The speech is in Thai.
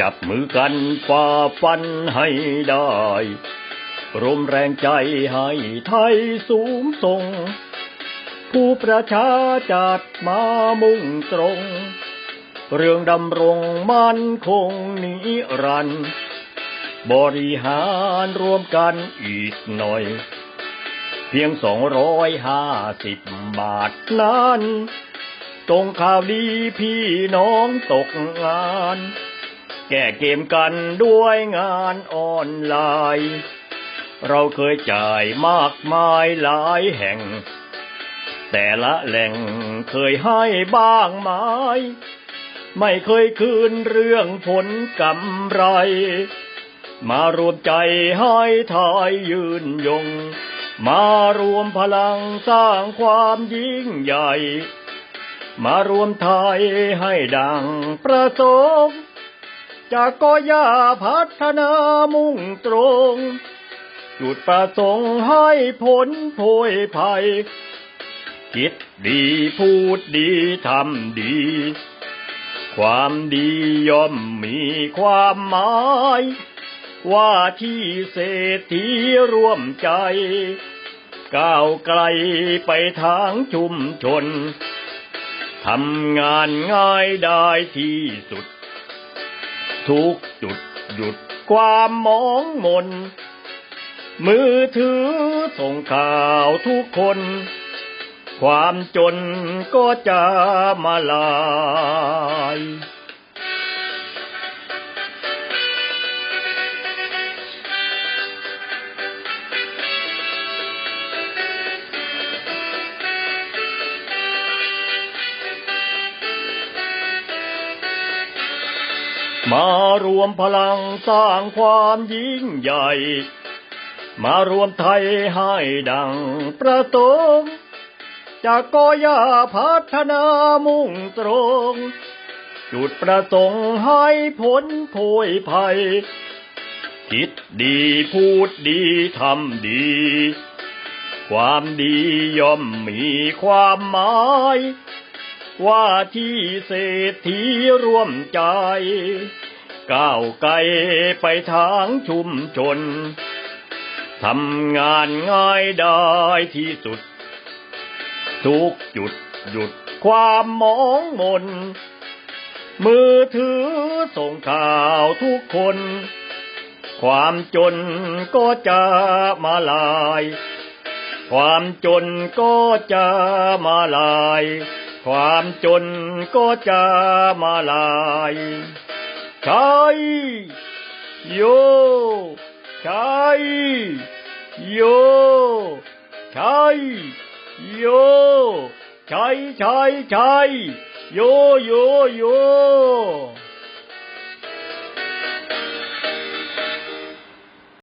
จับมือกันฝ่าฟันให้ได้รวมแรงใจให้ไทยสูงส่ง ผู้ประชาจัดมามุ่งตรง เรื่องดำรงมั่นคงนิรันดร์บริหารรวมกันอีกหน่อย เพียงสองร้อยห้าสิบบาทนั้นตรงข่าวดีพี่น้องตกงาน แก้เกมกันด้วยงานออนไลน์ เราเคยจ่ายมากมายหลายแห่ง แต่ละแหล่งเคยให้บ้างไหมไม่เคยคืนเรื่องผลกำไร มารวมใจให้ทายยืนยง มารวมพลังสร้างความยิ่งใหญ่ มารวมไทยให้ดังประสงค์ จากก็ย่าพัฒนามุ่งตรง จุดประสงค์ให้ผลโพยภัย คิดดีพูดดีทำดี ความดีย่อมมีความหมาย ว่าที่เศรษฐีร่วมใจ ก้าวไกลไปทางชุมชนทำงานง่ายได้ที่สุด ทุกจุดหยุดความมองมน มือถือส่งข่าวทุกคน ความจนก็จะมาลาย มารวมพลังสร้างความยิ่งใหญ่ มารวมไทยให้ดังประสงจากก็ย่าพัฒนามุ่งตรง จุดประสงค์ให้ผลโพยภัย คิดดีพูดดีทำดี ความดีย่อมมีความหมาย ว่าที่เศรษฐีร่วมใจ ก้าวไกลไปทางชุมชน ทำงานง่ายได้ที่สุด ทุกจุดหยุดความมองมน มือถือส่งข่าวทุกคน ความจนก็จะมาลาย ความจนก็จะมาลาย ความจนก็จะมาลายใช่โยใช่โยใช่โยใช่ใช่ใช่โยโยโย